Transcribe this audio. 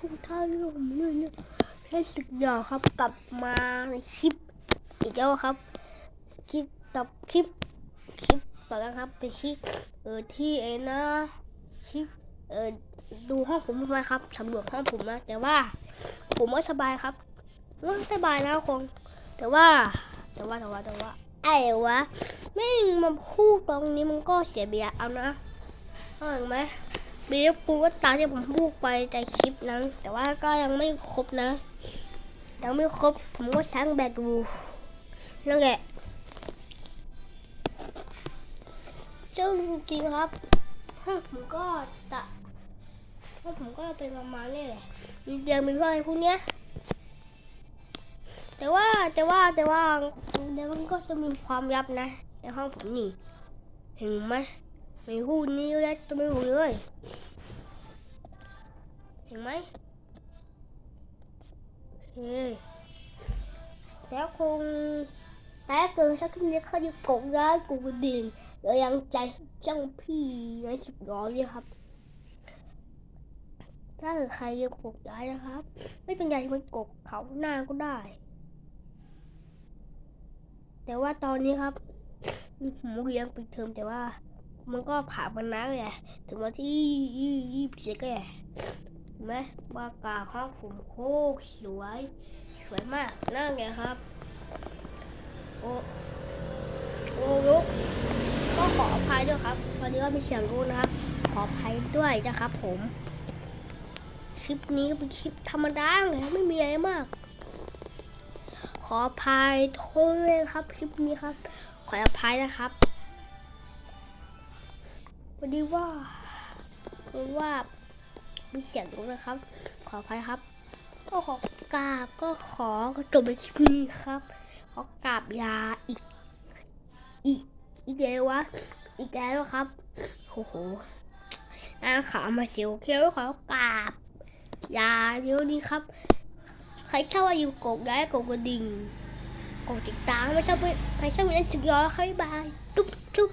ทุกท่านที่ผมเนี่ยเนี่ยให้สึกยาวครับกลับมาในคลิปอีกแล้วครับ คลิปตับคลิปคลิปต่อแล้วครับเป็นคลิปเออที่เอนะคลิปเออดูห้องผมมาครับสำรวจห้องผมนะแต่ว่า ผมไม่สบายครับไม่สบายนะคงแต่ว่า แต่ว่าแต่ว่าแต่ว่าไอ้วะไม่งมาพูดตรงนี้มันก็เสียเบียเอานะเข้าใจไหม บียร์ปูว่าตามที่ผมพูดไปในคลิปนั้น แต่ว่าก็ยังไม่ครบนะ ยังไม่ครบ ผมก็ช้างแบกดูนั่นแหละซึ่งจริงครับห้องผมก็จะห้องผมก็เป็นประมาณนี้แหละมีเตียงมีเพื่อนอะไรพวกเนี้ยแต่ว่าแต่ว่าแต่ว่าแต่ว่ามันก็จะมีความยับนะในห้องผมนี่เห็นไหม มีหูนี้เยอะแยะเต็มไปหมดเลยเห็นไหมเฮ้ยแล้วคงแต่เกิดสักทีนี้เขาจะกดย้ายกูกระดิ่งแล้วยังใจเจ้าพี่ในสิบร้อยเลยครับถ้าเกิดใครยังกดย้ายนะครับ ไม่เป็นไรมันกดเขาหน้าก็ได้ แต่ว่าตอนนี้ครับผมเรียนปิดเทอมแต่ว่า มันก็ผ่านมานะเลยถึงวันที่ยี่ยี่สิบเจ็ดก็เลยเห็นไหมปากาครับผมโคตรสวย สวยมากนั่นไงครับ โอโอ้ลุกก็ขออภัยด้วยครับตอนนี้ก็มีเสียงรู้นะครับ ขออภัยด้วยนะครับ ผม คลิปนี้ก็เป็นคลิปธรรมดาเลยไม่มีอะไรมาก ขออภัยโทษเลยครับ คลิปนี้ครับ ขออภัยนะครับ พอดีว่าคือว่ามีเสียงด้วยนะครับ ขออภัยครับ ก็ขอกราบก็ขอจบในคลิปนี้ครับ ขอกราบยาอีก อีกอีกแล้ววะอีกแล้วครับโอ้โหน่าขามาเสียวเคี้ยวขอกราบยาเดี๋ยวนี้ครับ ใครเข้ามาอยู่กดได้กดกระดิ่งกดติดตามไม่ชอบไม่ชอบไม่ได้สุดยอดครับบ๊ายบายจุ๊บจุ๊บ